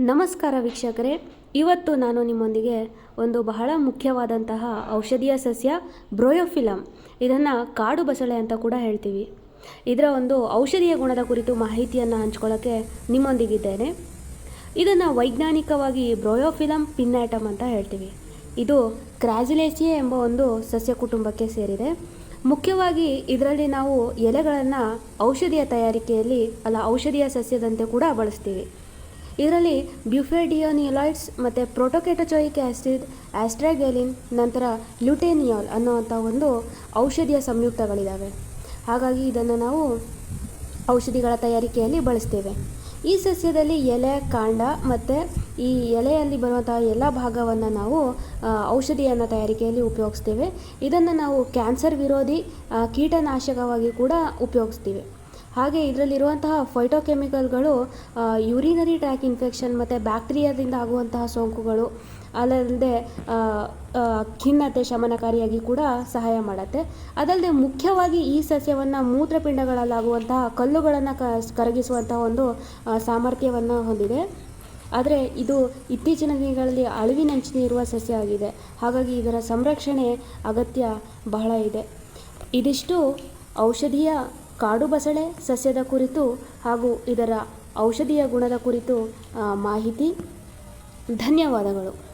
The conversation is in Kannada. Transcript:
ನಮಸ್ಕಾರ ವೀಕ್ಷಕರೇ. ಇವತ್ತು ನಾನು ನಿಮ್ಮೊಂದಿಗೆ ಒಂದು ಬಹಳ ಮುಖ್ಯವಾದಂತಹ ಔಷಧೀಯ ಸಸ್ಯ ಬ್ರೋಯೋಫಿಲಮ್ ಇದನ್ನು ಕಾಡು ಬಸಳೆ ಅಂತ ಕೂಡ ಹೇಳ್ತೀವಿ. ಇದರ ಒಂದು ಔಷಧೀಯ ಗುಣದ ಕುರಿತು ಮಾಹಿತಿಯನ್ನು ಹಂಚ್ಕೊಳ್ಳೋಕ್ಕೆ ನಿಮ್ಮೊಂದಿಗಿದ್ದೇನೆ. ಇದನ್ನು ವೈಜ್ಞಾನಿಕವಾಗಿ ಬ್ರೋಯೋಫಿಲಮ್ ಪಿನ್ನಾಟಮ್ ಅಂತ ಹೇಳ್ತೀವಿ. ಇದು ಕ್ರಾಜಿಲೇಸಿಯೆ ಎಂಬ ಒಂದು ಸಸ್ಯ ಕುಟುಂಬಕ್ಕೆ ಸೇರಿದೆ. ಮುಖ್ಯವಾಗಿ ಇದರಲ್ಲಿ ನಾವು ಎಲೆಗಳನ್ನು ಔಷಧಿಯ ತಯಾರಿಕೆಯಲ್ಲಿ ಅಲ್ಲ ಔಷಧೀಯ ಸಸ್ಯದಂತೆ ಕೂಡ ಬಳಸ್ತೀವಿ. ಇದರಲ್ಲಿ ಬ್ಯುಫೆಡಿಯೋನಿಯಲಾಯ್ಡ್ಸ್ ಮತ್ತು ಪ್ರೋಟೋಕೆಟಚೋಯಿಕ್ ಆ್ಯಸಿಡ್ ಆಸ್ಟ್ರಾಗೆಲಿನ್, ನಂತರ ಲ್ಯೂಟೇನಿಯಾಲ್ ಅನ್ನುವಂಥ ಒಂದು ಔಷಧಿಯ ಸಂಯುಕ್ತಗಳಿದ್ದಾವೆ ಹಾಗಾಗಿ ಇದನ್ನು ನಾವು ಔಷಧಿಗಳ ತಯಾರಿಕೆಯಲ್ಲಿ ಬಳಸ್ತೇವೆ. ಈ ಸಸ್ಯದಲ್ಲಿ ಎಲೆ, ಕಾಂಡ ಮತ್ತು ಈ ಎಲೆಯಲ್ಲಿ ಬರುವಂತಹ ಎಲ್ಲ ಭಾಗವನ್ನು ನಾವು ಔಷಧಿಯನ್ನು ತಯಾರಿಕೆಯಲ್ಲಿ ಉಪಯೋಗಿಸ್ತೇವೆ. ಇದನ್ನು ನಾವು ಕ್ಯಾನ್ಸರ್ ವಿರೋಧಿ ಕೀಟನಾಶಕವಾಗಿ ಕೂಡ ಉಪಯೋಗಿಸ್ತೀವಿ. ಹಾಗೆ ಇದರಲ್ಲಿರುವಂತಹ ಫೈಟೋಕೆಮಿಕಲ್ಗಳು ಯೂರಿನರಿ ಟ್ರ್ಯಾಕ್ ಇನ್ಫೆಕ್ಷನ್ ಮತ್ತು ಬ್ಯಾಕ್ಟೀರಿಯಾದಿಂದ ಆಗುವಂತಹ ಸೋಂಕುಗಳು, ಅಲ್ಲದೆ ಖಿನ್ನತೆ ಶಮನಕಾರಿಯಾಗಿ ಕೂಡ ಸಹಾಯ ಮಾಡುತ್ತೆ. ಅದಲ್ಲದೆ ಮುಖ್ಯವಾಗಿ ಈ ಸಸ್ಯವನ್ನು ಮೂತ್ರಪಿಂಡಗಳಲ್ಲಾಗುವಂತಹ ಕಲ್ಲುಗಳನ್ನು ಕರಗಿಸುವಂತಹ ಒಂದು ಸಾಮರ್ಥ್ಯವನ್ನು ಹೊಂದಿದೆ. ಆದರೆ ಇದು ಇತ್ತೀಚಿನ ದಿನಗಳಲ್ಲಿ ಅಳಿವಿನಂಚಿನಿರುವ ಸಸ್ಯ ಆಗಿದೆ. ಹಾಗಾಗಿ ಇದರ ಸಂರಕ್ಷಣೆ ಅಗತ್ಯ ಬಹಳ ಇದೆ. ಇದಿಷ್ಟು ಔಷಧೀಯ ಕಾಡು ಬಸಳೆ ಸಸ್ಯದ ಕುರಿತು ಹಾಗೂ ಇದರ ಔಷಧೀಯ ಗುಣದ ಕುರಿತು ಮಾಹಿತಿ. ಧನ್ಯವಾದಗಳು.